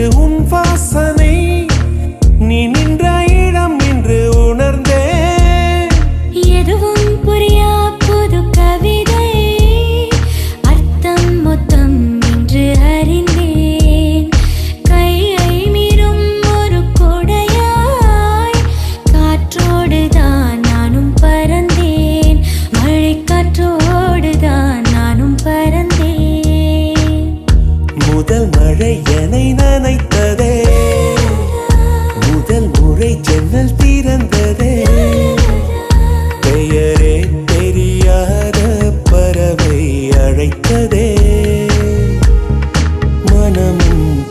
de un முதல் மழை என்னை நனைத்த